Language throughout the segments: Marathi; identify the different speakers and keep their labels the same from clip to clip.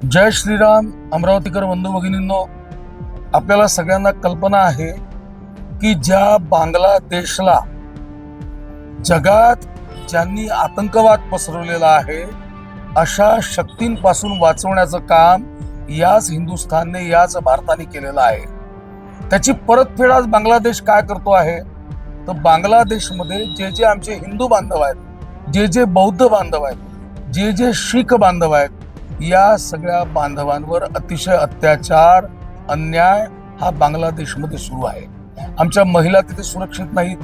Speaker 1: जय श्रीराम अमरावतीकर बंधू भगिनींनो. आपल्याला सगळ्यांना कल्पना आहे की ज्या बांगलादेशला जगात ज्यांनी आतंकवाद पसरवलेला आहे अशा शक्तींपासून वाचवण्याचं काम याच हिंदुस्थानने याच भारताने केलेलं आहे. त्याची परतफेड आज बांगलादेश काय करतो आहे? तर बांगलादेशमध्ये जे जे आमचे हिंदू बांधव आहेत जे जे बौद्ध बांधव आहेत जे जे शीख बांधव आहेत या सगळ्या बांधवांवर अतिशय अत्याचार अन्याय हा बांगलादेशमध्ये सुरू आहे. आमच्या महिला तिथे सुरक्षित नाहीत.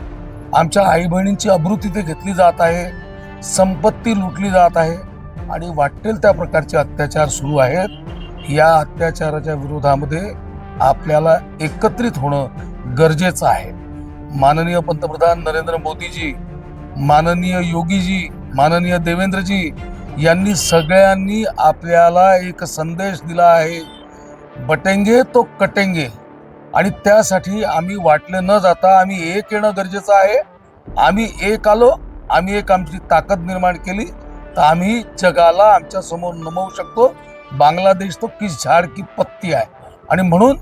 Speaker 1: आमच्या आई बहिणींची अब्रू तिथे घेतली जात आहे. संपत्ती लुटली जात आहे. आणि वाटेल त्या प्रकारचे अत्याचार सुरू आहेत. या अत्याचाराच्या विरोधामध्ये आपल्याला एकत्रित होणं गरजेचं आहे. माननीय पंतप्रधान नरेंद्र मोदीजी माननीय योगीजी माननीय देवेंद्रजी यांनी सगळ्यांनी आपल्याला एक संदेश दिला आहे. बटेंगे तो कटेंगे. आणि त्यासाठी आम्ही वाटले न जाता आम्ही एक येणं गरजेचं आहे. आम्ही एक आलो आम्ही एक आमची ताकद निर्माण केली तर आम्ही जगाला आमच्यासमोर नमवू शकतो. बांगलादेश तो किस झाड की पत्ती आहे. आणि म्हणून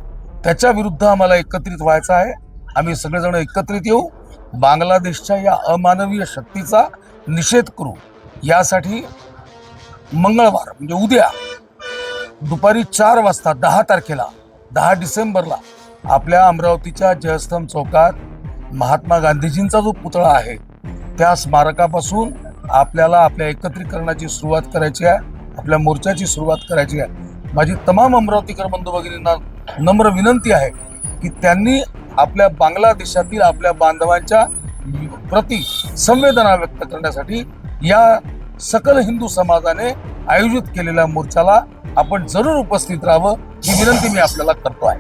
Speaker 1: त्याच्या विरुद्ध आम्हाला एकत्रित व्हायचं आहे. आम्ही सगळेजण एकत्रित येऊ. बांगलादेशच्या या अमानवीय शक्तीचा निषेध करू. यासाठी मंगळवार म्हणजे उद्या दुपारी चार वाजता दहा तारखेला दहा डिसेंबरला आपल्या अमरावतीच्या जयस्तंभ चौकात महात्मा गांधीजींचा जो पुतळा आहे त्या स्मारकापासून आपल्याला आपल्या एकत्रीकरणाची सुरुवात करायची आहे आपल्या मोर्चाची सुरुवात करायची आहे. माझी तमाम अमरावतीकर बंधू भगिनींना नम्र विनंती आहे की त्यांनी आपल्या बांगलादेशातील आपल्या बांधवांच्या प्रति संवेदना व्यक्त करण्यासाठी या सकल हिंदू समाजाने आयोजित केलेल्या मोर्चाला आपण जरूर उपस्थित राहावं ही विनंती मी आपल्याला करतो आहे.